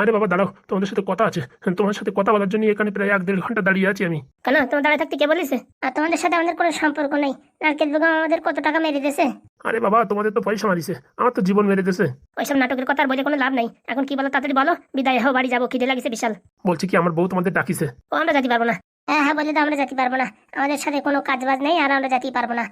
আরে বাবা দাঁড়াও তোমাদের সাথে কথা আছে। তোমার সাথে কথা বলার জন্য এখানে প্রায় এক দেড় ঘণ্টা দাঁড়িয়ে আছি আমি। কেন? তোমার দাঁড়ায় থাকতে কে বলেছে? আর তোমাদের সাথে আমাদের কোনো সম্পর্ক নেই। নারকেল বেগম আমাদের কত টাকা মেরে দিয়েছে? আরে বাবা তোমাদের তো পয়সা মারিছে। আমার তো জীবন মেরে দিয়েছে। ওইসব নাটকের কথা আর বলে কোনো লাভ নাই। এখন কি বলো? তাড়াতাড়ি বলো। বিদায় হও বাড়ি যাব। খিদে লাগিছে বিশাল। বলছি কি আমার বউ তোমাদের ডাকিছে। ও আমরা যেতে পারব না। হ্যাঁ হ্যাঁ বলে তো আমরা যেতে পারব না। আমাদের সাথে কোনো কাজ বাজ নেই আর আমরা যেতেই পারব না।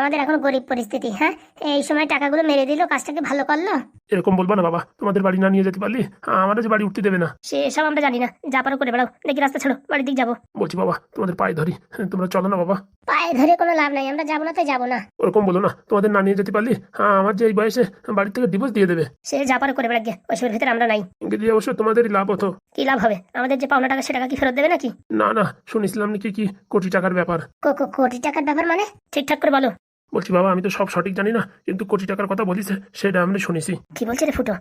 আমাদের এখন গরিব পরিস্থিতি হ্যাঁ? এই সময় টাকাগুলো মেরে দিল কাজটাকে ভালো করল। এরকম বলব না বাবা তোমাদের বাড়ি না নিয়ে যেতে পারলি আমাদের যে বাড়ি উঠতে দেবে না। সে সব আমরা জানি না যা পারো করে বেড়াও দেখি রাস্তা ছাড়ো বাড়ির দিক যাব। বলছি বাবা তোমাদের পায়ে ধরি তোমরা চলো না বাবা। পায়ে ধরে কোনো লাভ নাই আমরা যাব না তো যাব না। ওরকম বলো না তোমাদের না নিয়ে যেতে পারলি হ্যাঁ আমার যে এই বয়সে বাড়ি থেকে ডিভোর্স দিয়ে দেবে। সে যা পারো করে বেড়া গিয়ে ওইসবের ভিতরে আমরা নাই। দিয়ে অবশ্য তোমাদেরই লাভ হতো। কি লাভ হবে? আমাদের যে পাওনা টাকা সে টাকা কি ফেরত দেবে নাকি? না না শুনেছিলাম নাকি কি কোটি টাকার ব্যাপার? কোটি টাকার ব্যাপার মানে? ঠিকঠাক করে বলো। বলছি বাবা আমি তো সব সঠিক জানি না কিন্তু কোটি টাকার কথা বলিছে সেটা আমি শুনেছি। কি বলছে রে ফুটো?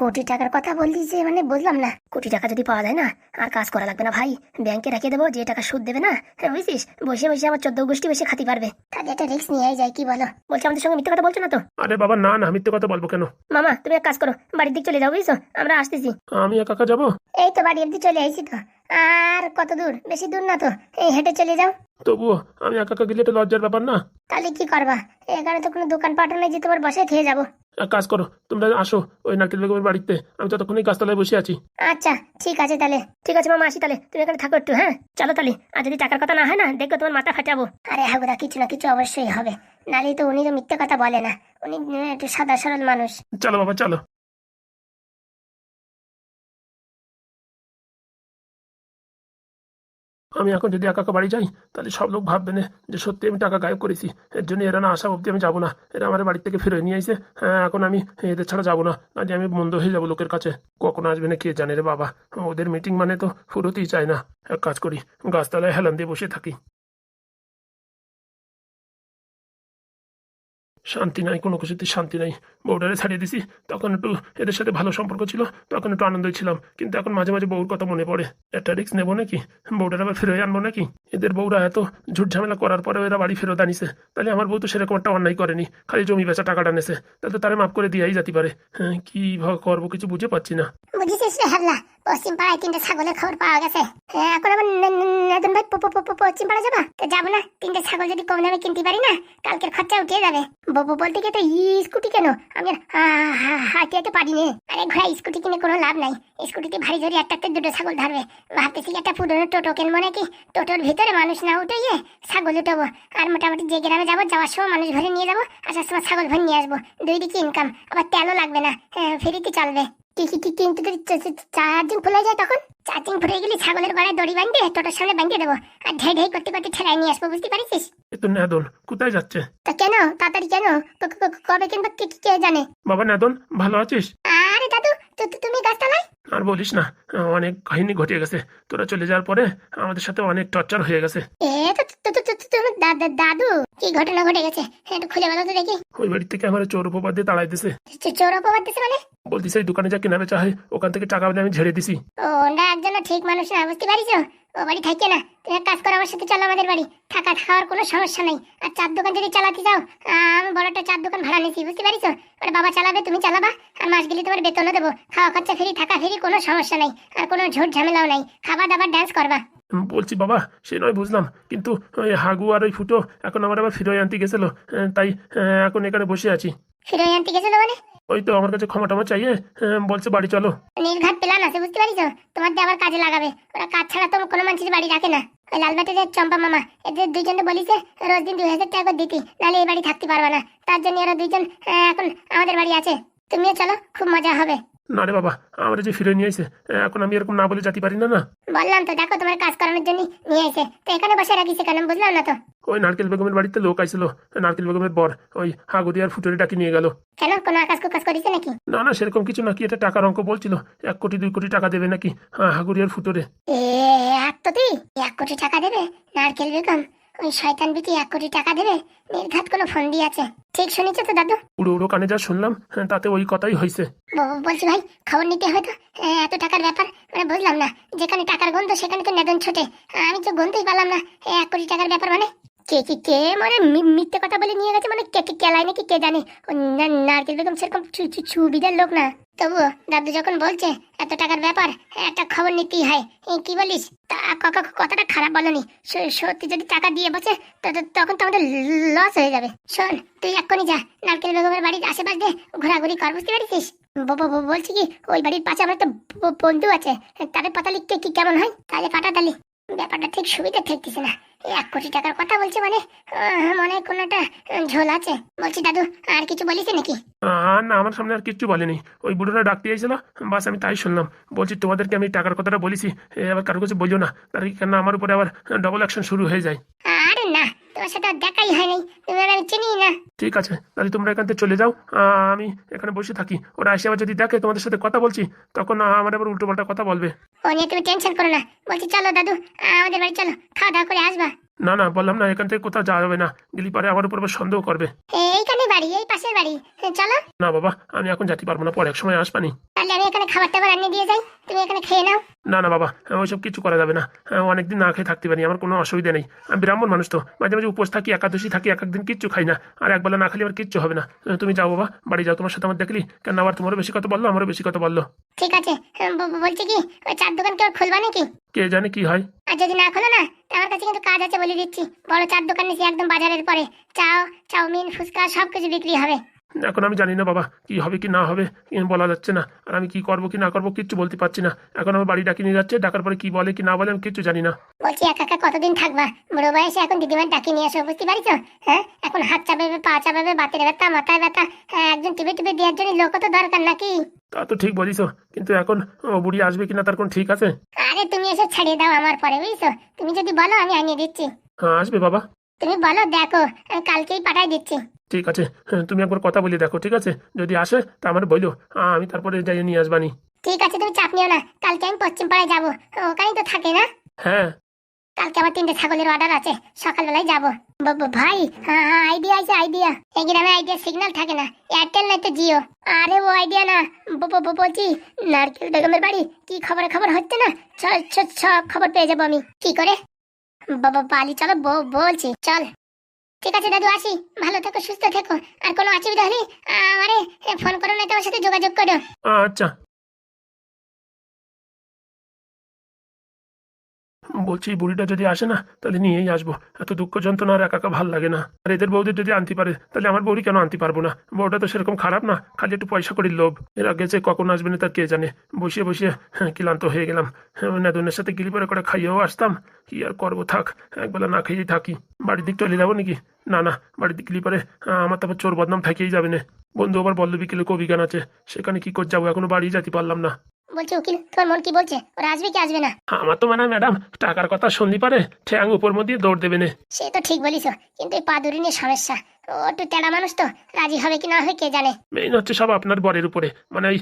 কোটি টাকার কথা বললি যে মানে বুঝলাম না। কোটি টাকা যদি পাওয়া যায় না আর কাজ করা লাগবে না ভাই। ব্যাংকে রেখে দেবো যে টাকা সুদ দেবে না হ্যাঁ, বুঝছিস? বসে বসে আমার চোদ্দ গোষ্ঠী বসে খাতি পারবে তাহলে একটা রিস্ক নিয়ে যায় কি বলো? বলছি আমাদের সঙ্গে মিথ্যে কথা বলছো না তো? আরে বাবা না না মিথ্যে কথা বলব কেন? মামা তুমি এক কাজ করো বাড়ির দিক চলে যাও বুঝছ? আমরা আসতেছি। আমি একা যাব? এই তো বাড়ির অব্দি চলে আইছি তো। আর কত দূর? বেশি দূর না তো। এই হেঁটে চলে যাও। তবুও আমি একা একা গেলে এটা লজ্জার ব্যাপার না? তাহলে কি করবা? এখানে তো কোনো দোকান নেই যে তোমার বসে খেয়ে যাব। এক কাজ করো তোমরা আসো ওই নারকেল বেগমের বাড়িতে। আমি ততক্ষণই গাছতলায় বসে আছি। আচ্ছা ঠিক আছে তাহলে। ঠিক আছে মামা আসি তাহলে। তুমি এখানে থাকো একটু হ্যাঁ? চলো তাহলে। আর যদি টাকার কথা না হয় না দেখো তোমার মাথা ফাটাবো আরে হাগুদা কিছু না কিছু অবশ্যই হবে। নালে তো উনি তো মিথ্যে কথা বলে না। উনি একটু সাদা সরল মানুষ। চলো বাবা চলো। আমি এখন যদি একা একা বাড়ি যাই, তাহলে সব লোক ভাববে না যে সত্যি আমি টাকা গায়েব করেছি। এর জন্য এরা না আসা অব্দি আমি যাব না। এরা আমার বাড়ি থেকে ফিরে নিয়ে আসে হ্যাঁ এখন আমি এদের ছাড়া যাব না। না যে আমি বন্ধ হয়ে যাব লোকের কাছে। কখন আসবে না কে জানে রে বাবা। ওদের মিটিং মানে তো ফুরোতেই চায় না। এক কাজ করি, গাছতলায় হেলান দিয়ে বসে থাকি। শান্তি নাই কোনো কিছুতে শান্তি নাই। বউডারে ছাড়িয়ে দিছি। তখন একটু এদের সাথে ভালো সম্পর্ক ছিল তখন একটু আনন্দই ছিলাম। কিন্তু এখন মাঝে মাঝে বউর কথা মনে পড়ে। একটা রিক্স নেব নাকি? বউটার আবার ফেরত আনব নাকি? এদের বউরা এত ঝুট ঝামেলা করার পরে এরা বাড়ি ফেরত আনিছে। তাহলে আমার বউ তো সেরকম একটা অন্যায় করেনি খালি জমি বেচা টাকাটা নেছে। তাতে তারা মাফ করে দিয়াই যেতে পারে। হ্যাঁ, কি করব কিছু বুঝে পাচ্ছি না। পশ্চিম পাড়ায় তিনটে ছাগলের খবর পাওয়া গেছে। এখন আবার নতুন ভাই পশ্চিম পাড়া যাবা? তো যাব না। তিনটে ছাগল যদি কম দামে কিনতে পারি না কালকের খরচা উঠে যাবে। বউ বলতে গিয়ে তো স্কুটি কেন? আমি হাঁটতে হাঁটতে পারি নে আরে ঘোড়া স্কুটি কিনে কোনো লাভ নাই। স্কুটিতে ভারী ধরে একটা দুটো ছাগল ধরবে। ভাবতেছি একটা পুরনো টোটো কিনবো নাকি? টোটোর ভিতরে মানুষ না উঠে গিয়ে ছাগল উঠাবো। আর মোটামুটি যে গ্রামে যাব যাওয়ার সময় মানুষ ভরে নিয়ে যাব আসার সময় ছাগল ভরে নিয়ে আসব। দুই দিকে ইনকাম আবার তেলও লাগবে না। হ্যাঁ, ফ্রিতে চলবে। কি কি কি কিন্তু চার্জিং ফুলে যায় তখন। চার্জিং ফুলে গেলে ছাগলের গলায় দড়ি সামনে দেবো। আর ঢেই ঢেই করতে করতে নিয়ে আসব বুঝতে পারিস তো নেদন কোথায় যাচ্ছে? তা কেন? তাড়াতাড়ি কেন? কবে কিনবো কে কে জানে? বাবা নেদন ভালো আছিস? আরে দাদু তুমি গাছতলায়? আর বলিস না অনেক কাহিনী ঘটে গেছে। তোরা চলে যাওয়ার পরে আমাদের সাথে অনেক টর্চার হয়ে গেছে। এ তো তো- তো- তো- তো- তুমি দা- দা- দাদু? কি ঘটনা ঘটে গেছে? হ্যাঁ, একটু খুলে বলো তো দেখি। ওই বাড়ি থেকে আমার চোর উপপাদ দিয়ে তাড়াই দিছে। চোর অপবাদ দিছে মানে? বলতিছে দোকানে যা কেনা বেচা হয় ওখান থেকে টাকা আমি ঝেড়ে দিছি। ও না একজন ঠিক মানুষ না বুঝতে পারিস ও বাড়ি থাকে না। তুমি এক কাজ করো আমার সাথে চলো আমাদের বাড়ি। থাকা খাওয়ার কোনো সমস্যা নেই। আর চার দোকান যদি চালাতে আহ, আমি বড় একটা চার দোকান ভাড়া নিয়েছি বুঝতে পারিস ওর বাবা চালাবে তুমি চালাবা। আর মাস গেলে তোমার বেতনও দেবো। খাওয়া খরচা ফ্রি থাকা ফ্রি কোনো সমস্যা নেই। আর কোনো ঝোট ঝামেলাও নাই। খাবার দাবার ড্যান্স করবা। বলছি বাবা সে নয় বুঝলাম। কিন্তু ওই হাগু আর ওই ফুটো এখন আমার আবার ফিরে আনতে গেছিল। তাই আহ, এখন এখানে বসে আছি। ফিরে আনতে গেছিল মানে? ওই তো আমার কাছে ক্ষমা টমা চাইয়ে আহ, বলছে বাড়ি চলো। নির্ঘাত প্ল্যান আছে বুঝতে পারিস তোমার দিয়ে আবার কাজে লাগাবে। ওরা কাজ ছাড়া তো কোনো মানুষের বাড়ি রাখে না। ওই লালবাটির চম্পা মামা এদের দুইজনকে বলিছে রোজ দিন দুই হাজার টাকা দিতি নাহলে এই বাড়ি থাকতে পারবে না। তার জন্য ওরা দুইজন আহ, এখন আমাদের বাড়ি আছে। তুমিও চলো খুব মজা হবে। না রে বাবা আমার যে ফিরে নিয়ে এসে এখন আমি এরকম না বলে যেতে পারি না না। বললাম তো দেখো তোমার কাজ করানোর জন্য নিয়ে এসে তো এখানে বসে রাখিছে কেন বুঝলাম না তো। ওই নারকেল বেগমের বাড়িতে লোক আইছিল নারকেল বেগমের বর ওই হাগুদি আর ফুটোরে ডাকি নিয়ে গেল। কেন কোনো আকাশ কুকাশ করেছে নাকি? না না সেরকম কিছু নাকি এটা টাকার অঙ্ক বলছিল? এক কোটি দুই কোটি টাকা দেবে নাকি হ্যাঁ হাগুড়ি আর ফুটোরে? এ এক কোটি? এক কোটি টাকা দেবে? নারকেল বেগম ওই শয়তান বিটি এক কোটি টাকা দেবে নির্ঘাত কোনো ফোন দিয়ে আছে ঠিক শুনেছো তো দাদু? উড়ো উড়ো কানে যা শুনলাম হ্যাঁ, তাতে ওই কথাই হয়েছে বলছি ভাই খবর নিতে হয়তো হ্যাঁ, এত টাকার ব্যাপার মানে বুঝলাম না যেখানে টাকার গন্ধ সেখানে তো নেদন ছোটে আমি তো গন্ধই পেলাম না এক কোটি টাকার ব্যাপার মানে? কে, কি, কে? মানে মিথ্যে কথা বলে নিয়ে গেছে মানে কে কে কেলাই নাকি কে জানে? নারকেল বেগম সেরকম সুবিধার লোক না। তবুও দাদু যখন বলছে, এত টাকার ব্যাপার একটা খবর নিতেই হয়। কি বলিস? ক- ক- কথাটা খারাপ বলনি। সত্যি যদি টাকা দিয়ে বসে তখন তো আমাদের লস হয়ে যাবে। শোন, তুই এক্ষুনি যা। নারকেল বেগমের বাড়ির আশেপাশ দিয়ে ঘোরাঘুরি কর, বুঝতে ব- বলছি কি, ওই বাড়ির পাশে আমার একটা বন্ধু আছে। তাদের পাতা লিখতে কি কেমন হয়? তাহলে কাটা তালি। ব্যাপারটা ঠিক সুবিধা ঠেকতেছে না। এক কোটি টাকার কথা বলছে মানে মনে হয় কোনো একটা ঝোল আছে। বলছি দাদু আর কিছু বলিস নাকি? আর না আমার সামনে আর কিচ্ছু বলেনি। ওই বুড়োটা ডাকতে এসেছিল বাস আমি তাই শুনলাম। বলছি তোমাদেরকে আমি টাকার কথাটা বলেছি। এবার আবার কারও কাছে বলিও না। তার কেন আমার উপরে আবার ডবল অ্যাকশন শুরু হয়ে যায়। আরে তোমার সাথে দেখাই হয়নি তুমি আর আমি চিনি না। ঠিক আছে তাহলে তোমরা এখান থেকে চলে যাও। আমি এখানে বসে থাকি। ওরা এসে আবার যদি দেখে তোমাদের সাথে কথা বলছি তখন আমার আবার উল্টো পাল্টা কথা বলবে। ও নিয়ে তুমি টেনশন করো না। বলছি চলো দাদু আমাদের বাড়ি চলো। খাওয়া দাওয়া করে আসবা। না না বললাম না এখান থেকে কোথাও যাওয়া যাবে না। গেলি পরে আমার উপর সন্দেহ করবে। এইখানে বাড়ি এই পাশের বাড়ি। হ্যাঁ, চলো। না বাবা আমি এখন যেতে পারব না পরে এক সময় আসবানি। তাহলে আমি এখানে খাবার টাবার আনিয়ে দিয়ে যাই। তুমি এখানে খেয়ে নাও। না না বাবা ওইসব কিছু করা যাবে না। হ্যাঁ, অনেকদিন না খেয়ে থাকতে পারি আমার কোনো অসুবিধা নেই। আমি ব্রাহ্মণ মানুষ তো মাঝে মাঝে উপোস থাকি একাদশী থাকি এক একদিন কিচ্ছু খাই না। আর একবেলা না খালি আমার কিচ্ছু হবে না। তুমি যাও বাবা বাড়ি যাও তোমার সাথে আমার দেখলি। কেন আবার তোমারও বেশি কথা বলল আমারও বেশি কথা বলল। ঠিক আছে হ্যাঁ, বলছি কি ওই চার দোকান কেউ খুলবা নাকি? কে জানে কি হয়। আর যদি না খোলো না, তা আমার কাছে কিন্তু কাজ আছে বলে দিচ্ছি। বড় চার দোকান একদম বাজারের পরে। চাও, চাউমিন, ফুচকা সব কিছু বিক্রি হবে। এখন আমি জানি না বাবা কি হবে কি না হবে বলা যাচ্ছে না আর আমি কি করব কি না করব কিচ্ছু বলতে পারছি না। এখন আমার বাড়ি ডাকি নিয়ে যাচ্ছে ডাকার পরে কি বলে কি না বলে আমি কিচ্ছু জানি না। বলছি একা একা কতদিন থাকবা? বুড়ো বয়সে এখন দিদিমার ডাকি নিয়ে আসো বুঝতে পারিস হ্যাঁ? এখন হাত চাপাবে পা চাপাবে বাতের ব্যথা মাথায় ব্যথা হ্যাঁ একজন টিপে টিপে দেওয়ার জন্য লোক তো দরকার নাকি? তা তো ঠিক বলিস কিন্তু এখন ও বুড়ি আসবে কিনা তার কোন ঠিক আছে? আরে তুমি এসে ছাড়িয়ে দাও আমার পরে বুঝছ? তুমি যদি বলো আমি আনিয়ে দিচ্ছি। হ্যাঁ আসবে বাবা। তুমি বলো দেখো আমি কালকেই পাঠাই দিচ্ছি। ঠিক আছে হ্যাঁ, তুমি একবার কথা বলে দেখো ঠিক আছে? যদি আসে তা আমার আহ, আমি তারপরে যাই নিয়ে আসবানি। ঠিক আছে তুমি চাপ নিও না। কালকে আমি পশ্চিম পাড়ায় যাব। ওখানেই তো থাকে না? হ্যাঁ। কালকে আমার তিনটে ছাগলের অর্ডার আছে। সকালবেলায় যাব। ভাই আইডিয়া আছে আইডিয়া এই গ্রামে আইডিয়া সিগন্যাল থাকে না। এয়ারটেল নাই তো জিও? আরে ও আইডিয়া না। বলছি নারকেল বেগমের বাড়ি? কি খবরে খবর হচ্ছে না? সব খবর পেয়ে যাব আমি। কি করে? বাবা বালি চলো বলছি চল। ঠিক আছে দাদু, আসি। ভালো থেকো, সুস্থ থেকো। আর কোনো অসুবিধা হলে আমারে ফোন করো না তোমার সাথে যোগাযোগ করো। আচ্ছা। বলছি বুড়িটা যদি আসে না, তাহলে নিয়েই আসব। এত দুঃখ যন্ত্রণা আর একা ভালো লাগে না। আর এদের বৌদের যদি আনতে পারে, তাহলে আমার বউরি কেন আনতে পারব না? বউটা তো সেরকম খারাপ না, খালি একটু পয়সা করি লোভ। এর আগে যে কখন আসবে না তার কে জানে? বসিয়ে বসিয়ে হ্যাঁ ক্লান্ত হয়ে গেলাম। হ্যাঁ নেদনের সাথে গিলি পরে করে খাইয়েও আসতাম। কি আর করব, থাক, একবেলা না খেয়েই থাকি। বাড়ির দিক চলে যাব নাকি? না না দিক গেলি পরে আমার তারপর চোর বদনাম থাকিয়েই যাবে না। বন্ধু আবার বল্ল বিকেলে কবি গান আছে, সেখানে কি করে যাব? এখনও বাড়ি যেতে পারলাম না। বলছি উকিল তোমার মন কি বলছে? ওরা আসবে কি আসবে না? আমার তো মানে ম্যাডাম টাকার কথা শুনলি পারে ঠ্যাং উপর মধ্যে দৌড় দেবে না। সে তো ঠিক বলিস কিন্তু এই পাদুরি নিয়ে সমস্যা। ও একটু তেড়া মানুষ তো রাজি হবে কি না হবে কে জানে? মেইন হচ্ছে সব আপনার বরের উপরে মানে ওই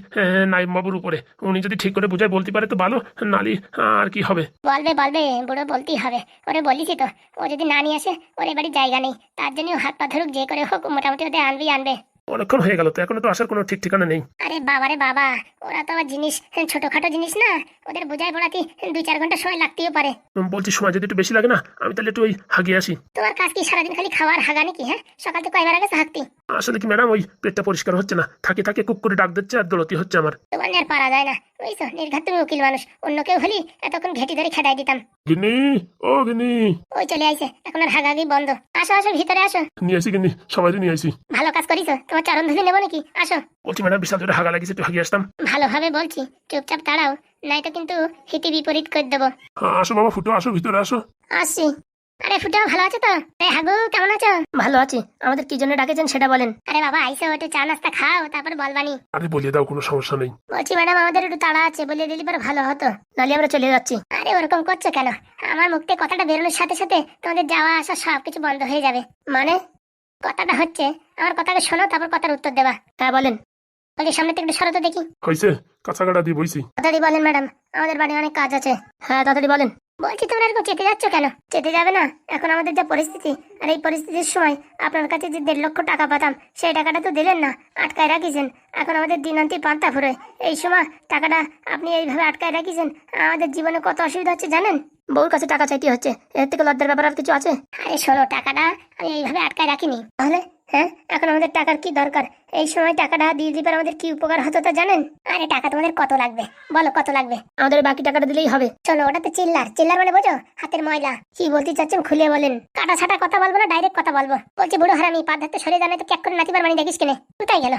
নাইম বাবুর উপরে। উনি যদি ঠিক করে বুঝায় বলতে পারে তো ভালো নালি আর কি হবে? বলবে বলবে বুড়ো বলতেই হবে। ওরে বলিছি তো ও যদি না নিয়ে আসে ওর এবারে জায়গা নেই। তার জন্য হাত পা ধরুক যে করে হোক মোটামুটি ওদের আনবি আনবে। অনেকক্ষণ হয়ে গেল তো এখনও তো আসার কোনো ঠিক ঠিকানা নেই। আরে বাবা রে বাবা ওরা তো আবার জিনিস ছোটখাটো জিনিস না ওদের বোঝাই পড়াতে দুই চার ঘণ্টা সময় লাগতেও পারে। বলছি সময় যদি একটু বেশি লাগে না আমি তাহলে একটু ওই হাগিয়ে আসি। তোমার কাজ কি সারাদিন খালি খাওয়ার হাগা নাকি হ্যাঁ? সকাল থেকে কয়বার আগে হাঁকতি আসলে কি ম্যাডাম ওই পেটটা পরিষ্কার হচ্ছে না থাকে থাকে কুক করে ডাক দিচ্ছে আর দৌড়তি হচ্ছে আমার। তোমার আর পারা যায় না। বুঝছ নির্ঘাত তুমি উকিল মানুষ। অন্য কেউ হলি এতক্ষণ ঘেটি ধরে খেদাই দিতাম। গিনি ও গিনি ওই চলে আইছে এখন আর হাগাগি বন্ধ। আসো আসো ভিতরে আসো। নিয়ে আসি গিনি সবাই নিয়ে আসি। ভালো কাজ করিস তোমার চরণ ধুলি নেব নাকি? আসো। বলছি ম্যাডাম বিশাল জোরে হাগা লাগিয়েছে একটু হাগিয়ে আসতাম। ভালোভাবে বলছি চুপচাপ দাঁড়াও নয়তো কিন্তু হিতে বিপরীত করে দেবো। হ্যাঁ, আসো বাবা ফুটো আসো ভিতরে আসো। আসছি। আরে ফুটো ভালো আছো তো? আরে হাগু কেমন আছো? ভালো আছি। আমাদের কি জন্য ডাকেছেন সেটা বলেন। আরে বাবা আইসো একটু চা নাস্তা খাও তারপর বলবানি। আরে বলিয়ে দাও কোনো সমস্যা নেই। বলছি ম্যাডাম আমাদের একটু তাড়া আছে বলে দিলি পরে ভালো হতো। নালে আমরা চলে যাচ্ছি। আরে ওরকম করছ কেন? আমার মুখ থেকে কথাটা বেরোনোর সাথে সাথে তোমাদের যাওয়া আসা সব কিছু বন্ধ হয়ে যাবে। মানে? কথাটা হচ্ছে আমার কথাটা শোনো তারপর কথার উত্তর দেবা। হ্যাঁ বলেন। বলছি সামনে থেকে একটু সরো তো দেখি। হয়েছে কাঁচা কাটা দিয়ে বইছি। তাড়াতাড়ি বলেন ম্যাডাম আমাদের বাড়ি অনেক কাজ আছে। হ্যাঁ তাড়াতাড়ি বলেন। বলছি তোমরা এরকম চেতে যাচ্ছ কেন? চেতে যাবে না? এখন আমাদের যা পরিস্থিতি আর এই পরিস্থিতির সময় আপনার কাছে যে দেড় লক্ষ টাকা পাতাম সেই টাকাটা তো দিলেন না আটকায় রাখিছেন। এখন আমাদের দিনান্তি পান্তা ফুরে। এই সময় টাকাটা আপনি এইভাবে আটকায় রাখিছেন আমাদের জীবনে কত অসুবিধা হচ্ছে জানেন? বউর কাছে টাকা চাইতে হচ্ছে এর থেকে লজ্জার ব্যাপার আর কিছু আছে? আরে শোনো টাকাটা আমি এইভাবে আটকায় রাখিনি। তাহলে হ্যাঁ এখন আমাদের টাকার কি দরকার? এই সময় টাকাটা দিয়ে দিবার আমাদের কি উপকার হতো তা জানেন? আরে টাকা তোমাদের কত লাগবে? বলো কত লাগবে? আমাদের বাকি টাকাটা দিলেই হবে। চলো ওটা তো চিল্লার। চিল্লার মানে বোঝো? হাতের ময়লা। কি বলতে চাচ্ছেন খুলে বলেন। কাটা ছাটা কথা বলব না ডাইরেক্ট কথা বলব। বলছি বুড়ো হারামি পা ধাতে সরে জানাই তো ক্যাক করে নাচিবার মানে দেখিস কেনে? কোথায় গেল?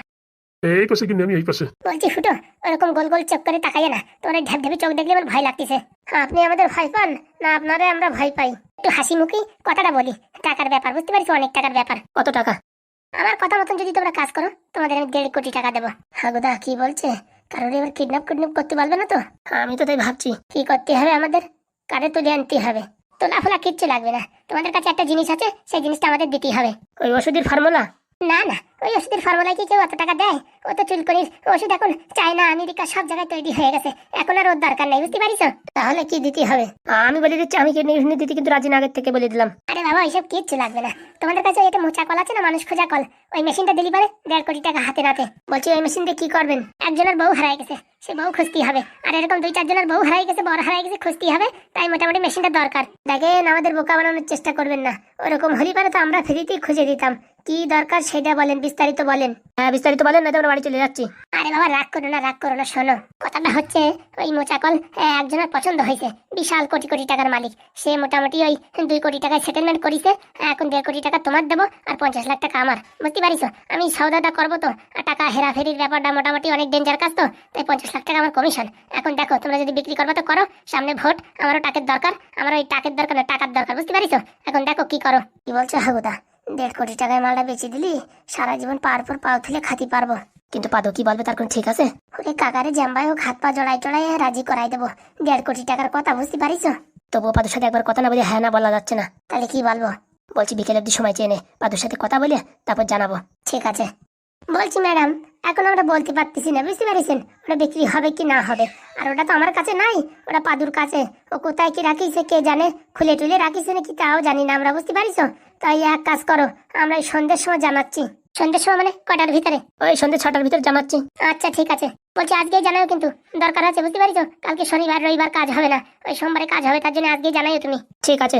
এই পাশে কিনে আমি এই পাশে। বলছি ফুটো ওরকম গোল গোল চোখ করে তাকাইয়ে না। তোমার ঢ্যাপ ঢ্যাপে চোখ দেখলে আমার ভয় লাগতেছে। আপনি আমাদের ভয় পান? না আপনারে আমরা ভয় পাই। একটু হাসি মুখি কথাটা বলি। টাকার ব্যাপার বুঝতে পারছি? অনেক টাকার ব্যাপার। কত টাকা? আমার কথা মতন যদি তোমরা কাজ করো, তোমাদের আমি দেড় কোটি টাকা দেবো। হাগুদা, কি বলছে? কারোর এবার কিডন্যাপ কিডন্যাপ করতে পারবে না তো? আমি তো তাই ভাবছি, কি করতে হবে আমাদের? কারে তুলে আনতে হবে। তোলা ফোলা কিচ্ছু লাগবে না। তোমাদের কাছে একটা জিনিস আছে, সেই জিনিসটা আমাদের দিতেই হবে। ওই ওষুধের ফর্মুলা না না। ওই ওষুধের ফর্মুলায় কি কেউ অত টাকা দেয়? ও তো চুলকনির ওষুধ এখন চায়না আমেরিকা সব জায়গায় তৈরি হয়ে গেছে। এখন আর ওর দরকার নাই বুঝতে পারিস? তাহলে কি দিতে হবে? আমি বলে দিচ্ছি আমি কিডনি ফিডনি দিতে কিন্তু রাজি না আগের থেকে বলে দিলাম। আরে বাবা ওইসব কিচ্ছু লাগবে না। তোমাদের কাছে এটা মোচা কল আছে না মানুষ খোঁজা কল? ওই মেশিনটা দিলি পারে দেড় কোটি টাকা হাতে নাতে। বলছি ওই মেশিন দিয়ে কি করবেন? একজনের বউ হারাই গেছে সে বউ খুঁজতেই হবে। আর এরকম দুই চারজনের বউ হারাই গেছে বর হারাই গেছে খুঁজতেই হবে। তাই মোটামুটি মেশিনটা দরকার। দেখেন আমাদের বোকা বানানোর চেষ্টা করবেন না। ওরকম হলি পারে তো আমরা ফ্রিতেই খুঁজে দিতাম। কি দরকার সেটা বলেন বিস্তারিত বলেন। হ্যাঁ বিস্তারিত বলেন না আমরা বাড়ি চলে যাচ্ছি। আরে বাবা, রাগ করো না, রাগ করো না, শোনো। কথাটা হচ্ছে, ওই মোচাকল একজনের পছন্দ হয়েছে। বিশাল কোটি কোটি টাকার মালিক। সে মোটামুটি ওই দুই কোটি টাকায় সেটেলমেন্ট করিছে। এখন দেড় কোটি টাকা তোমার দেবো আর পঞ্চাশ লাখ টাকা আমার। বুঝতে পারিস আমি সৌদাটা করব তো। আর টাকা হেরাফেরির ব্যাপারটা মোটামুটি অনেক ডেঞ্জার কাজ তো। তাই পঞ্চাশ লাখ টাকা আমার কমিশন এখন দেখো, তোমরা যদি বিক্রি করব তো করো। সামনে ভোট, আমারও টাকের দরকার। আমার ওই টাকের দরকার না, টাকার দরকার, বুঝতে পারিস এখন দেখো কি করো। কি বলছো হাগুদা? দেড় কোটি টাকায় মালটা বেচে দিলি? সারা জীবন পার পর পাও তুলে খাতি পারব। কিন্তু পাদো কি বলবে তার কোনো ঠিক আছে? ওরে কাকারে জাম্বাই হোক হাত পা জড়াই টড়াই রাজি করাই দেবো। দেড় কোটি টাকার কথা বুঝতে পারিস? তবুও পাদুর সাথে একবার কথা না বলে হ্যাঁ না বলা যাচ্ছে না। তাহলে কি বলব? বলছি বিকেলের দিকে সময় চেয়ে নে। পাদুর সাথে কথা বলে তারপর জানাব। ঠিক আছে। বলছি ম্যাডাম এখন আমরা বলতে পারতেছি না বুঝতে পারিছেন? ওটা বিক্রি হবে কি না হবে? আর ওটা তো আমার কাছে নাই ওটা পাদুর কাছে। ও কোথায় কি রাখিছে কে জানে? খুলে টুলে রাখিছে নাকি তাও জানি না আমরা বুঝতে পারিস তাই এক কাজ করো আমরা এই সন্ধ্যের সময় জানাচ্ছি। সন্ধ্যের সময় মানে কটার ভিতরে? ওই সন্ধ্যে ছটার ভিতরে জানাচ্ছি আচ্ছা ঠিক আছে। বলছি আজকেই জানাও কিন্তু। দরকার আছে বুঝতে পারিস কালকে শনিবার রবিবার কাজ হবে না। ওই সোমবারে কাজ হবে তার জন্য আজকেই জানাইও তুমি। ঠিক আছে।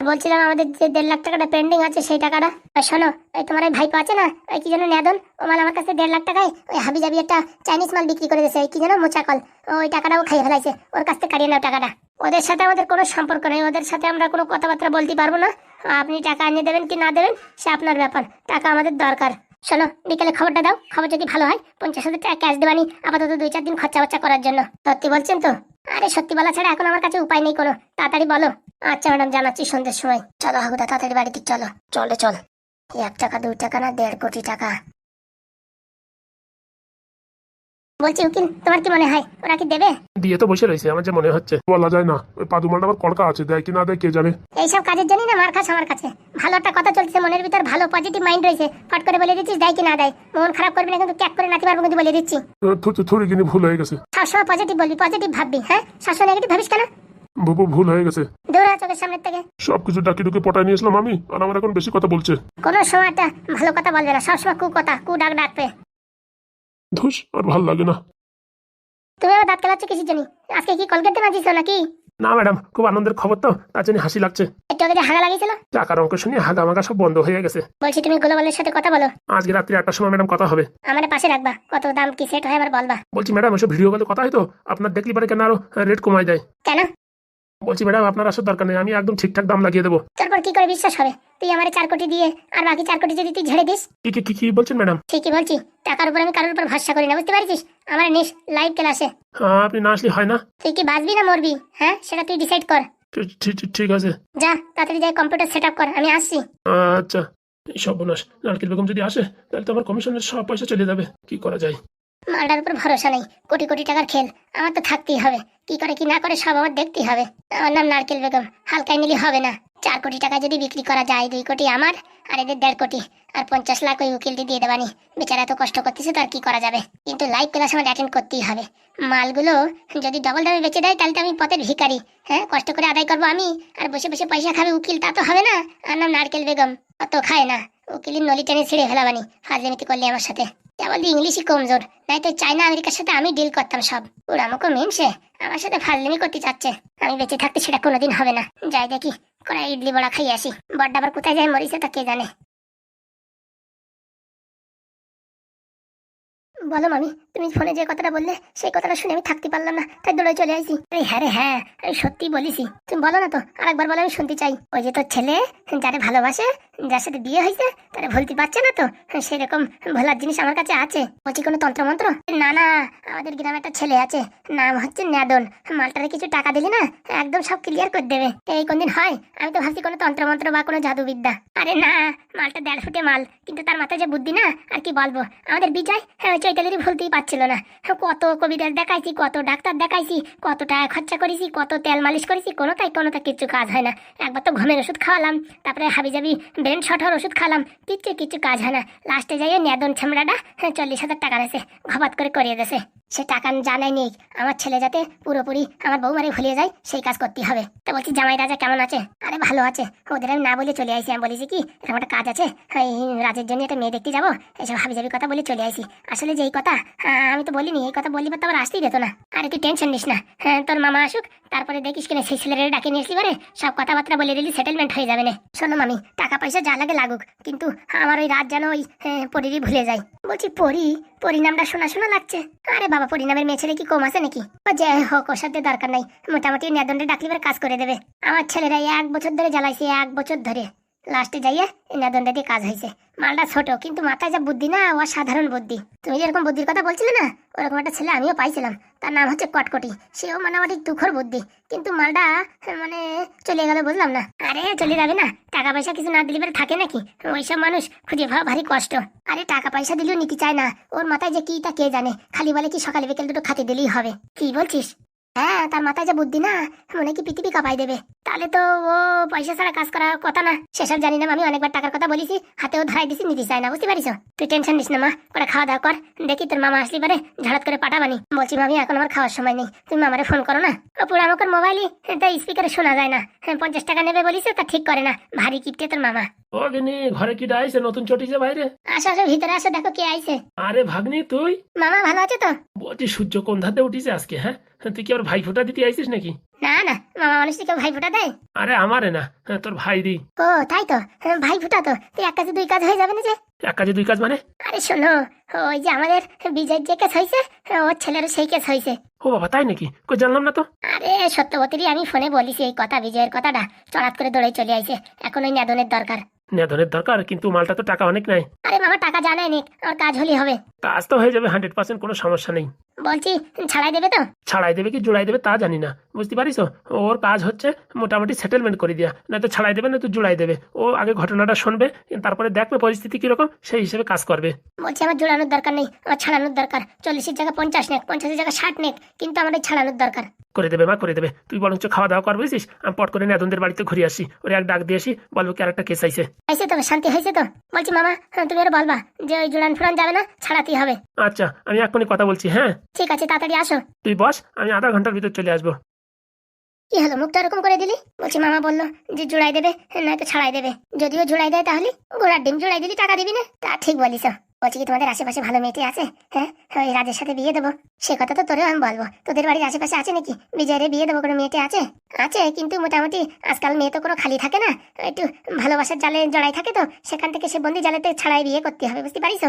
বলছিলাম আমাদের যে দেড় লাখ টাকাটা পেন্ডিং আছে সেই টাকাটা। শোনো ওই তোমার ওই ভাইপো আছে না? ওই কি যেন নেদন? ও মাল আমার কাছে দেড় লাখ টাকায় ওই হাবি জাবি একটা চাইনিজ মাল বিক্রি করে দিয়েছে কি যেন মোচাকল। ওই টাকাটাও খাইয়ে ফেলাইছে। ওর কাছ থেকে কাটিয়ে নাও টাকাটা। ওদের সাথে আমাদের কোনো সম্পর্ক নেই ওদের সাথে আমরা কোনো কথাবার্তা বলতে পারব না। আপনি টাকা এনে দেবেন কি না দেবেন, সে আপনার ব্যাপার। টাকা আমাদের দরকার। শোনো, বিকেলে খবরটা দাও, খবর যদি ভালো হয়, পঞ্চাশ হাজার টাকা ক্যাশ দেবানি আপাতত দুই চার দিন খরচা বচ্চা করার জন্য। সত্যি বলছেন তো? আরে সত্যি বলা ছাড়া এখন আমার কাছে উপায় নেই কোনো। তাড়াতাড়ি বলো। আচ্ছা ম্যাডাম জানাচ্ছি সন্ধ্যের সময়। চলো হাগুদা, তাড়াতাড়ি বাড়িতে চলো। চলে চল। এক টাকা, দুই টাকা না, দেড় কোটি টাকা। বলছি উকিল তোমার কি মনে হয়? ওরা কি দেবে? দিয়ে তো বসে রয়েছে আমার যে মনে হচ্ছে। বলা যায় না ওই পাদুমালটা আবার কড়কা আছে দেয় কি না দেয় কে জানে। এইসব কাজের জন্যই না মার খাস আমার কাছে। ভালো একটা কথা চলছে মনের ভিতর ভালো পজিটিভ মাইন্ড রয়েছে। ফট করে বলে দিচ্ছিস দেয় কি না দেয়। মন খারাপ করবি না কিন্তু ক্যাক করে নাচতে পারব কিন্তু বলে দিচ্ছি। থুড়ি কিনে ভুল হয়ে গেছে। সবসময় পজিটিভ বলবি পজিটিভ ভাববি হ্যাঁ? সবসময় নেগেটিভ ভাবিস কেন? বুবু ভুল হয়ে গেছে। দৌড়া চোখের সামনের থেকে। সবকিছু ডাকি ডুকে পটায় নিয়েছিলাম আমি আর আমার এখন বেশি কথা বলছে। কোনো সময় একটা ভালো কথা বলবে না সবসময় কু কথা কু ডাক ডাকবে ধুস আর ভালো লাগে না। তুমি আবার দাঁত কেলাচ্ছ কিসের জন্য? আজকে কি কলকাতা মাঝিস নাকি? না ম্যাডাম খুব আনন্দের খবর তো তার জন্য হাসি লাগছে। একটু আগে যে হাগা লাগিয়েছিল? টাকার অঙ্ক শুনে হাগা মাগা সব বন্ধ হয়ে গেছে। বলছি তুমি গ্লোবালের সাথে কথা বলো। আজকে রাত্রি আটটার সময় ম্যাডাম কথা হবে। আমার পাশে রাখবা কত দাম কি সেট হয় আবার বলবা। বলছি ম্যাডাম ওসব ভিডিও কলে কথা হয় তো? আপনার দেখলি পারে কেন আরও রেট কমায় দেয়। কেন? বলছি ম্যাডাম আপনার আসার দরকার নেই আমি একদম ঠিকঠাক দাম লাগিয়ে দেবো। তারপর কি করে বিশ্বাস হবে? তুই আমার চার কোটি দিয়ে আর বাকি চার কোটি যদি তুই ঝেড়ে দিস? কি কি- কি কি বলছেন ম্যাডাম? ঠিকই বলছি টাকার উপর আমি কারোর উপর ভরসা করি না বুঝতে পারছিস? আমার নিস লাইভ ক্লাসে হ্যাঁ আপনি না আসলে হয় না। তুই কি বাঁচবি না মরবি? হ্যাঁ সেটা তুই ডিসাইড কর। ঠিক- ঠিক ঠিক- ঠিক আছে। যা তাড়াতাড়ি যাই কম্পিউটার সেট আপ কর আমি আসছি। আচ্ছা এই সর্বনাশ। নারকেল বেগম যদি আসে তাহলে তো আমার কমিশনের সব পয়সা চলে যাবে। কি করা যায়? মালটার উপর ভরসা নেই। কোটি কোটি টাকার খেল। আমার তো থাকতেই হবে। কি করে কি না করে সব আমার দেখতেই হবে। আমার নাম নারকেল বেগম। হালকায় নিলে হবে না। চার কোটি টাকা যদি বিক্রি করা যায়, দুই কোটি আমার, আর এদের দেড় কোটি। আর পঞ্চাশ লাখ ওই উকিলটি দিয়ে দেবানি। বেচারা এত কষ্ট করতেছে তো আর কি করা যাবে? কিন্তু লাইভ ক্লাস আমার অ্যাটেন্ড করতেই হবে। মালগুলো যদি ডবল দামে বেঁচে দেয়, তাহলে তো আমি পথের ভিখারি। হ্যাঁ কষ্ট করে আদায় করব আমি। আর বসে বসে পয়সা খাবে উকিল, তা তো হবে না। আর নাম নারকেল বেগম। অত খায় না। উকিলের নলি টেনে ছিঁড়ে ফেলাবানি। ফাজলিমিতি করলি আমার সাথে। কেবল ইংলিশই কমজোর। নাই তো চাইনা আমেরিকার সাথে আমি ডিল করতাম সব। ওর আমাকে মেনসে আমার সাথে ফাজলিমি করতে চাচ্ছে। আমি বেঁচে থাকতে সেটা কোনোদিন হবে না। যাই দেখি কড়া ইডলি বড়া খাই আসি। বড্ডা আবার কোথায় যায় মরিছে তা কে জানে। বলো মামি, তুমি ফোনে যে কথাটা বললে, সেই কথাটা শুনে আমি থাকতে পারলাম না, তাই দৌড়ে চলে আসি। হ্যাঁ রে হ্যাঁ আমি সত্যি বলিছি। তুমি বলো না তো, আরেকবার বলো, আমি শুনতে চাই। ওই যে তোর ছেলে, যারে ভালোবাসে, যার সাথে বিয়ে হয়েছে, তারা ভুলতে পারছে না তো? সেরকম ভোলার জিনিস আমার কাছে আছে। বলছি কোনো তন্ত্রমন্ত্র? না না, আমাদের গ্রামে একটা ছেলে আছে, নাম হচ্ছে ন্যাদন। মালটারে কিছু টাকা দিলি না, একদম সব ক্লিয়ার করে দেবে। এই কোনদিন হয়? আমি তো ভাবছি কোনো তন্ত্রমন্ত্র বা কোনো জাদুবিদ্যা। আরে না, মালটা দেড় ফুটে মাল, কিন্তু তার মাথায় যে বুদ্ধি না, আর কি বলব? আমাদের বিজয় হ্যাঁ চৈতালিরই ভুলতেই পারছিল না। কত কবিতা দেখাইছি কত ডাক্তার দেখাইছি কত টাকা খরচা করেছি কত তেল মালিশ করেছি কোনোটাই কোনোটা কিচ্ছু কাজ হয় না। একবার তো ঘুমের ওষুধ খাওয়ালাম তারপরে হাবিজাবি ব্রেন হওয়ার ওষুধ খাওয়ালাম কিচ্ছু কিচ্ছু কাজ হয় না। লাস্টে যাইয়ে নেদন ছেমড়াটা হ্যাঁ, চল্লিশ হাজার টাকা রয়েছে ঘবাত করে করিয়ে দেছে সে টাকা জানাই নেই। আমার ছেলে যাতে পুরোপুরি আমার বৌমারে ভুলিয়ে যায় সেই কাজ করতে হবে। তা বলছি জামাই রাজা কেমন আছে? আরে ভালো আছে। ওদের আমি না বলে চলে আসি আমি বলেছি কি এরকম একটা কাজ আছে এই রাজের জন্য একটা মেয়ে দেখতে যাব। এসব হাবি যাবি কথা বলে চলে আসি আসলে যেই কথা আমি তো বলিনি এই কথা বললি তো আবার আসতেই দিত না। আরে তুই টেনশন নিস না। হ্যাঁ তোর মামা আসুক তারপরে দেখিস কিনা সেই ছেলেরা ডাকে নিয়ে আসলি পারে সব কথাবার্তা বলে দিলি সেটেলমেন্ট হয়ে যাবে না। শোনো মামি টাকা পয়সা যা লাগে লাগুক। কিন্তু আমার ওই রাত যেন ওই হ্যাঁ, পরিরই ভুলে যায়। বলছি পরি পরিণামটা শোনা শোনা লাগছে। আরে বাবা, পরিণামের মেয়ে ছেলে কি কম আছে নাকি? ও যে হোক, ওর সাথে দরকার নাই। মোটামুটি নেদনটা ডাকলিবার কাজ করে দেবে। আমার ছেলেরা এক বছর ধরে জ্বালাইছে এক বছর ধরে। লাস্টে যাইয়ে নেদনটা দিয়ে কাজ হয়েছে মালটা ছোট, কিন্তু মাথায় যা বুদ্ধি না অসাধারণ বুদ্ধি। তুমি যেরকম বুদ্ধির কথা বলছিলে না, ওরকম একটা ছেলে আমিও পাইছিলাম। তার নাম হচ্ছে কটকটি। সেও মোটামুটি তুখর বুদ্ধি। কিন্তু মালটা মানে চলে গেল বুঝলাম না। আরে, চলে যাবে না। টাকা পয়সা কিছু না দিলে থাকে নাকি? ওইসব মানুষ খুঁজে পাওয়া ভারী কষ্ট। আরে, টাকা পয়সা দিলেও নিতে চায় না। ওর মাথায় যে কি তা কে জানে? খালি বলে কি সকালে বিকেল দুটো খাতে দিলেই হবে? কি বলছিস? হ্যাঁ তার মাথায় যা বুদ্ধি না, মনে কি পৃথিবী কাঁপাই দেবে। তাহলে তো ও পয়সা ছাড়া কাজ করার কথা না। সেসব জানি না আমি অনেকবার টাকার কথা বলেছি হাতেও ধরাই দিছি নিতে চাই না বুঝতে পারিস? তুই টেনশন নিস না মা করে খাওয়া দাওয়া কর দেখি তোর মামা আসলি পারে ঝাড়াত করে পাঠাবানি। বলছি মামি এখন আমার খাওয়ার সময় নেই তুমি মামারে ফোন করো না। পুরো আমাকে মোবাইলই তাই স্পিকারে শোনা যায় না। পঞ্চাশ টাকা নেবে বলিস তা ঠিক করে না। ভারী কিপটে তোর মামা। ও গিনি ঘরে কি আইছে নতুন চটিছে বাইরে? আসো আসো ভিতরে আসো দেখো কে আইছে। আরে ভাগ্নি তুই? মামা ভালো আছে তো? বলছি সূর্য কোন ধাতে উঠিছে আজকে হ্যাঁ? তুই কি আবার ভাই ফোটা দিতে আইছিস নাকি? না না মামা মানুষ কেউ ভাই ফোটা দেয়? আরে আমারে না হ্যাঁ, তোর ভাই দি ও তাই তো হ্যাঁ, ভাই ফুটা তো তুই এক কাজে দুই কাজ হয়ে যাবে না যে? এক কাজে দুই কাজ মানে? আরে শোনো ওই যে আমাদের বিজয়ের যে কেস হয়েছে ওর ছেলেরও সেই কেস হয়েছে। ও বাবা তাই নাকি? কই জানলাম না তো? আরে সত্যবতীরই আমি ফোনে বলিছি এই কথা বিজয়ের কথাটা চড়াত করে দৌড়ে চলে আইছে এখন ওই নেদনের দরকার। নেধনের দরকার কিন্তু মালটা তো টাকা অনেক নাই আরে মামা টাকা জানাই নি আমার কাজ হলেই হবে। কাজ তো হয়ে যাবে হান্ড্রেড পার্সেন্ট কোনো সমস্যা নেই। বলছি ছাড়াই দেবে তো? ছাড়াই দেবে কি জোড়াই দেবে তা জানি না। বুঝতে পারিস ওর কাজ হচ্ছে মোটামুটি সেটেলমেন্ট করে দেওয়া নয়তো ছাড়াই দেবে নয়তো জুড়াই দেবে। ও আগে ঘটনাটা শুনবে তারপরে দেখবে পরিস্থিতি কীরকম সেই হিসেবে কাজ করবে। বলছি আমার জোড়ানোর দরকার নেই আমার ছাড়ানোর দরকার। চল্লিশের জায়গা পঞ্চাশ নেক পঞ্চাশের জায়গা ষাট নেক কিন্তু আমার ছাড়ানোর দরকার। করে দেবে মা করে দেবে। তুই বরঞ্চ খাওয়া দাওয়া কর বুঝিস আমি পট করে নেদনদের বাড়িতে ঘুরে আসি। ওর এক ডাক দিয়ে আসি বলব কি আরেকটা কেস আইছে। হয়েছে তো শান্তি হয়েছে তো? বলছি মামা হ্যাঁ, তুমি আরও বলবা যে ওই জোড়ান ফুরান যাবে না? হবে? আচ্ছা আমি এখনই কথা বলছি হ্যাঁ? ঠিক আছে তাড়াতাড়ি আসো। তুই বস আমি আধা ঘণ্টার ভিতর চলে আসব। কি হলো মুখটা এরকম করে দিলি? বলছি মামা বলল যে জুড়াই দেবে নয়তো ছাড়াই দেবে। যদিও জুড়াই দেয় তাহলে ঘোড়ার ডিম জুড়াই দিলি টাকা দিবি না? তা ঠিক বলিস। বলছি কি তোমাদের আশেপাশে ভালো মেয়েটি আছে? হ্যাঁ? ওই রাজের সাথে বিয়ে দেবো। সে কথা তো তোরেও আমি বলব। তোদের বাড়ির আশেপাশে আছে নাকি? বিজয়ের বিয়ে দেবো কোনো মেয়েটি আছে? আছে, কিন্তু মোটামুটি আজকাল মেয়ে তো কোনো খালি থাকে না। একটু ভালোবাসার জালে জড়াই থাকে তো, সেখান থেকে সে বন্দি জালেতে ছাড়াই বিয়ে করতে হবে, বুঝতে পারিস?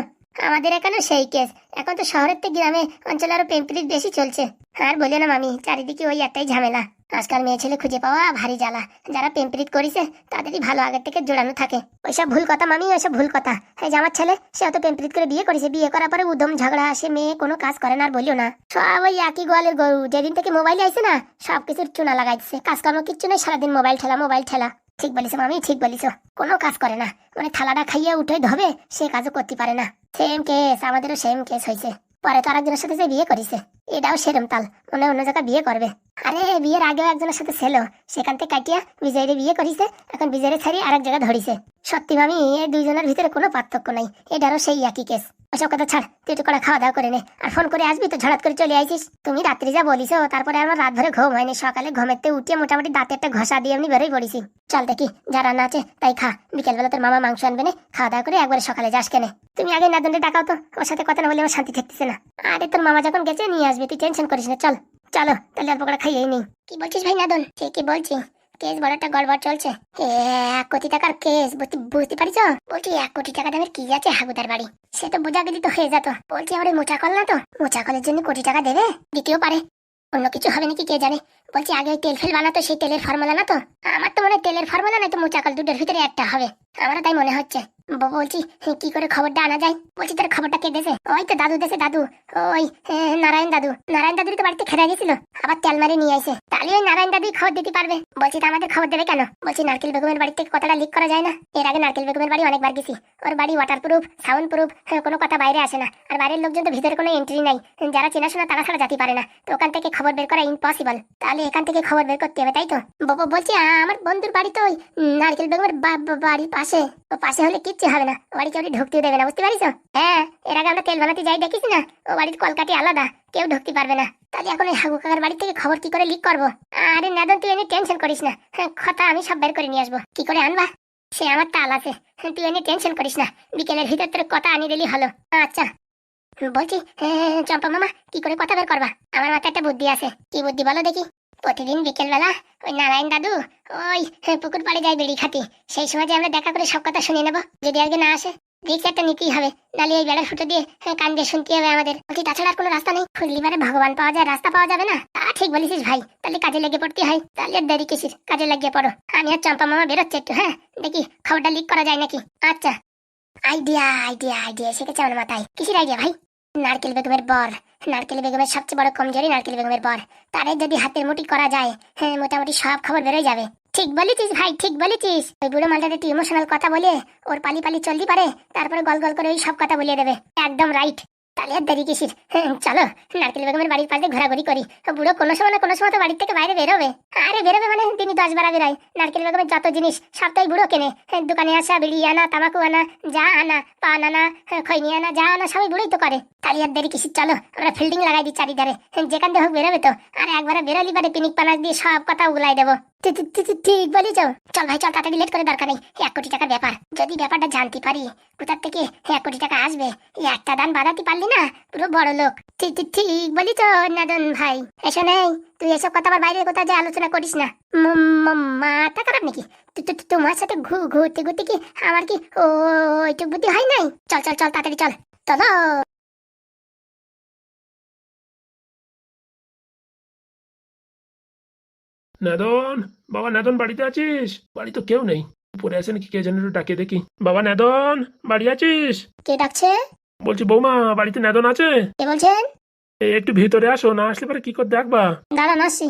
আমাদের এখানে সেই কেস এখন তো শহরের থেকে গ্রামে অঞ্চলে আরও পেম্পলিক বেশি চলছে। আর বলে না মামি, চারিদিকে ওই একটাই ঝামেলা। আজকাল মেয়ে ছেলে খুঁজে পাওয়া ভারী জ্বালা। যারা পেম্পরিট করেছে, তাদেরই ভালো আগের থেকে জোড়ানো থাকে। ওইসব ভুল কথা মামি, ওইসব ভুল কথা। এই আমার ছেলে সে অত পেম্পরিট করে বিয়ে করেছে। বিয়ে করার পরে উদম ঝগড়া আসে মেয়ে কোনো কাজ করে না আর বলিও না। সব ওই একই গোয়ালের গরু। যেদিন থেকে মোবাইল আইছে না সব কিছুর চুনা লাগাইছে। কাজকর্ম কিচ্ছু নেই, সারাদিন মোবাইল ঠেলা মোবাইল ঠেলা। ঠিক বলিস মামি, ঠিক বলিস কোনো কাজ করে না। মানে থালাটা খাইয়ে উঠে ধবে, সে কাজও করতে পারে না। সেম কেস আমাদেরও সেম কেস হয়েছে পরে তো আরেকজনের সাথে যে বিয়ে করেছে। এটাও সেরম তাল, মনে অন্য জায়গায় বিয়ে করবে। আরে বিয়ের আগেও একজনের সাথে ছিল, সেখান থেকে কাটিয়া বিজয়রে বিয়ে করিছে, এখন বিজয়রে ছাড়ি আরেক জায়গায় ধরিছে। সত্যি মামি এই দুইজনের ভিতরে কোনো পার্থক্য নাই, এটারও সেই একই কেস ওসব কথা ছাড়, তুই একটু করে খাওয়া দাওয়া করে নে, আর ফোন করে আসবি তো ঝড়াত করে চলে আইছিস তুমি রাত্রি যা বলিস তারপরে আমার রাত ধরে ঘুম হয়নি, সকালে ঘুমেতে উঠিয়ে মোটামুটি দাঁতে একটা ঘষা দিয়ে এমনি বেরোই পড়েছি। চল দেখি, যা রান্না আছে, তাই খা, বিকেলবেলা তোর মামা মাংস আনবে না খাওয়া দাওয়া করে একবারে সকালে যাস কেনে। তুমি আগে না নাদনটা ডাকাও তো, ওর সাথে কথা না বলে আমার শান্তি থাকতেছে না। আরে, তোর মামা যখন গেছে, নিয়ে আসবি তুই টেনশন করিস না, চল। চলো, তাহলে অল্প করে খাইয়েই নেই। কি বলছিস ভাই নাদন? ঠিকই বলছি? কেস বড় একটা গড়বড় চলছে। এক কোটি টাকার কেস, বুঝতে বুঝতে পারিস? বলছি এক কোটি টাকা দামের কি আছে হাগুদার বাড়ি? সে তো বোঝা গেলি তো হয়ে যেত বলছি আমার মোচা কল না তো? মোচা কলের জন্য কোটি টাকা দেবে? দিতেও পারে। অন্য কিছু হবে নাকি কে জানে? বলছি আগে ওই তেল ফেল বানাতো সেই তেলের ফর্মুলা না তো? আমার তো মনে হয় তেলের ফর্মুলা নাই তো মোচা কল দুটোর ভিতরে একটা হবে। আমারও তাই মনে হচ্ছে। বলছি কি করে খবরটা আনা যায়? বলছি, তোর খবরটা কে দেছে ওই তো দাদু দেছে দাদু। ওই নারায়ণ দাদু। নারায়ণ দাদুর তো বাড়িতে খেলা গেছিল আবার তেল মারি নিয়ে আইছে তাহলে ওই নারায়ণ দাদুই খবর দিতে পারবে। বলছি, তা আমাদের খবর দেবে কেন? বলছি, নারকেল বেগমের বাড়ি কথাটা লিক করা যায় না? এর আগে নারকেল বেগমের বাড়ি অনেকবার গেছি। ওর বাড়ি ওয়াটার প্রুফ সাউন্ড প্রুফ কোনো কথা বাইরে আসে না। আর বাইরের লোকজন তো ভিতরে কোনো এন্ট্রি নাই। যারা চেনাশোনা তারা ছাড়া যেতে পারে না। তো ওখান থেকে খবর বের করা ইম্পসিবল তাহলে এখান থেকে খবর বের করতে হবে, তাই তো? বলছি আমার বন্ধুর বাড়ি তো ওই নারকেল বেগমের বাড়ির পাশে। পাশে হলে কিচ্ছু হবে না। ও বাড়ি কেউ ঢুকতেও দেবে না বুঝতে পারিস? হ্যাঁ এর আগে আমরা তেল বানাতে যাই দেখিস না? ও বাড়ির কলকাটি আলাদা কেউ ঢুকতে পারবে না। তাহলে এখন ওই হাগু কাকার বাড়ি থেকে খবর কি করে লিক করব? আরে নাদন তুই এনে টেনশন করিস না। হ্যাঁ, কথা আমি সব বের করে নিয়ে আসব। কি করে আনবা? সে আমার তাল আছে। হ্যাঁ, তুই এনে টেনশন করিস না। বিকেলের ভিতর তোর কথা আনিয়ে দিলি হলো। আচ্ছা। বলছি হ্যাঁ, চম্পা মামা কি করে কথা বের করবা? আমার মাথায় একটা বুদ্ধি আছে। কি বুদ্ধি বলো দেখি। প্রতিদিন বিকেলবেলা ওই নারায়ণ দাদু ওই পুকুর পাড়ে যায় বেড়ি খাতি। সেই সময় যে আমরা দেখা করে সব কথা শুনে নেব যদি আজকে না আসে রিক্স একটা নিতেই হবে। নাহলে এই বেড়ার ফুটো দিয়ে হ্যাঁ, কান দিয়ে শুনতে হবে আমাদের। বলছি তাছাড়া আর কোনো রাস্তা নেই? খুঁজলি পারে ভগবান পাওয়া যায় রাস্তা পাওয়া যাবে না? তা ঠিক বলেছিস ভাই তাহলে কাজে লেগে পড়তে হয়। তাহলে আর দেরি কিসির? কাজে লাগিয়ে পড়ো। আমি আর চম্পা মামা বেরোচ্ছে একটু হ্যাঁ? দেখি খবরটা লিক করা যায় নাকি? আচ্ছা। আইডিয়া আইডিয়া আইডিয়া গেছে আমার মাথায়। কিসের আইডিয়া ভাই? নারকেল বেগমের বর। নারকেল বেগমের সবচেয়ে বড় কমজোরি নারকেল বেগমের বর। তারে যদি হাতের মুটি করা যায় হ্যাঁ মোটামুটি সব খবর বেরোয় যাবে। ঠিক বলেছিস ভাই, ঠিক বলেছিস। ওই বুড়ো মালটাতে একটু ইমোশনাল কথা বলে ওর পালি পালি চলতে পারে, তারপরে গল গল করে ওই সব কথা বলিয়ে দেবে। একদম রাইট তাহলে আর দেরি কিসির? চলো, নারকেল বেগমের বাড়ির পাশে ঘোরাঘুরি করি। বুড়ো কোনো সময় না কোনো সময় তো বাড়ির থেকে বাইরে বেরোবে। আরে বেরোবে মানে তিনি দশ বারা বেরোয় নারকেল বেগমের যত জিনিস সবটাই বুড়ো কেনে। দোকানে আসা, বিড়ি আনা, তামাকু আনা, যা আনা, পান আনা খৈনি আনা, যা আনা, সবাই বুড়োই তো করে। তাহলে আর দেরি কিসির? চলো, আমরা ফিল্ডিং লাগাই দিই চারিধারে। যেখান দিয়ে হোক বেরোবে তো। আর একবারে বেরোলি পারে পিনিক পানাস দিয়ে সব কথা উগলাই দেবো। ঠিক- বলেছ চল ভাই, চল, তাড়াতাড়ি লেট করে দরকার নেই। এক কোটি টাকার ব্যাপার। যদি ব্যাপারটা জানতে পারি, কোথার থেকে এক কোটি টাকা আসবে? একটা দান বাড়াতে পারলি না? পুরো বড় লোক। ঠিক ঠিক বলিস নাদন ভাই। এসো নেই। তুই এসব কথা আবার বাইরে কোথাও যে আলোচনা করিস না। মাথা খারাপ নাকি? তোমার সাথে ঘুরতে ঘুরতে কি আমার কি ওইটুক বুদ্ধি হয় নাই? চল চল চল, তাড়াতাড়ি চল। চলো। নেদন বাবা নেদন বাড়িতে আছিস? বাড়ি তো কেউ নেই। উপরে আছে নাকি কে যেন একটু ডাকে দেখি। বাবা নেদন বাড়ি আছিস? কে ডাকছে? বলছি বৌমা বাড়িতে নেদন আছে? কে বলছেন? একটু ভিতরে আসো না আসলে পরে কি করে দেখবা? দাঁড়ান আসছি